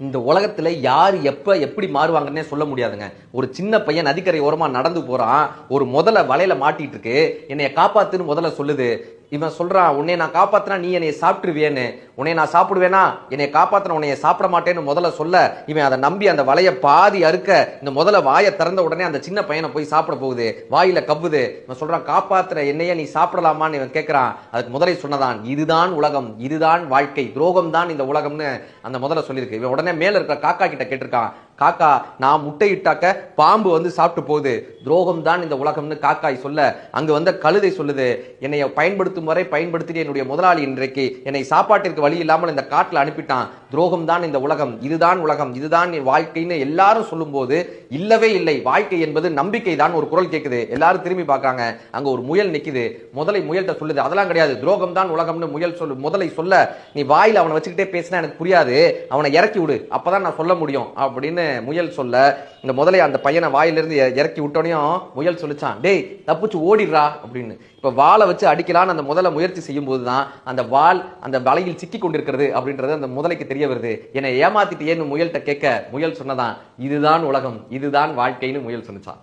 இந்த உலகத்துல யார் எப்ப எப்படி மாறுவாங்கன்னே சொல்ல முடியாதுங்க. ஒரு சின்ன பையன் நதிக்கரை ஓரமா நடந்து போறான். ஒரு முதல்ல வலையில மாட்டிட்டு இருக்கு. என்னைய காப்பாத்துன்னு முதல்ல சொல்லுது. இவன் சொல்கிறான் உன்னை நான் காப்பாத்தினா நீ என்னை சாப்பிட்டுருவேன்னு. உன்னை நான் சாப்பிடுவேனா? என்னை காப்பாத்தின உன்னைய சாப்பிட மாட்டேன்னு முதல்ல சொல்ல இவன் அதை நம்பி அந்த வலைய பாதி அறுக்க இந்த முதல்ல வாயை திறந்த உடனே அந்த சின்ன பையனை போய் சாப்பிட போகுது. வாயில கவ்வுது. இவன் சொல்றான் காப்பாத்துற என்னைய நீ சாப்பிடலாமான்னு இவன் கேட்குறான் அதுக்கு முதலை சொன்னதான் இதுதான் உலகம் இதுதான் வாழ்க்கை துரோகம் தான் இந்த உலகம்னு அந்த முதல்ல சொல்லியிருக்கு. இவன் உடனே மேல இருக்கிற காக்கா கிட்ட கேட்டிருக்கான் காக்கா நான் முட்டையிட்டாக்க பாம்பு வந்து சாப்பிட்டு போகுது. துரோகம் தான் இந்த உலகம்னு காக்காய் சொல்ல அங்கு வந்த கழுதை சொல்லுது என்னை பயன்படுத்தும் வரை பயன்படுத்திட்டு என்னுடைய முதலாளி இன்றைக்கு. என்னை சாப்பாட்டிற்கு வழி இல்லாமல் இந்த காட்டில் அனுப்பிட்டான். துரோகம் தான் இந்த உலகம் இதுதான் உலகம் இதுதான் வாழ்க்கைன்னு எல்லாரும் சொல்லும்போது இல்லவே இல்லை. வாழ்க்கை என்பது நம்பிக்கை தான் ஒரு குரல் கேட்குது எல்லாரும் திரும்பி பார்க்குறாங்க. அங்கே ஒரு முயல் நிற்குது முதலை முயல்கிட்ட சொல்லுது. அதெல்லாம் கிடையாது. துரோகம் தான் உலகம்னு முயல் சொல்லு முதலை சொல்ல நீ வாயில் அவனை வச்சுக்கிட்டே பேசினா எனக்கு புரியாது. அவனை இறக்கி விடு. அப்பதான் நான் சொல்ல முடியும் அப்படின்னு முயல் சொல்ல இந்த முதலை அந்த பையனை வாயிலிருந்து இறக்கி விட்டோனையும் முயல் சொல்லிச்சான். டேய் தப்பிச்சு ஓடிடுறா அப்படின்னு. இப்போ வாழை வச்சு அடிக்கலான்னு அந்த முதலை முயற்சி செய்யும் போதுதான் அந்த வால் அந்த வலையில் சிக்கி கொண்டிருக்கிறது அப்படின்றது அந்த முதலைக்கு தெரியும். தெரிய வருது. என்னை ஏமாத்திட்டு ஏன்னு முயல்கிட்ட கேட்க முயல் சொன்னதான் இதுதான் உலகம் இதுதான் வாழ்க்கைன்னு முயல் சொன்னச்சான்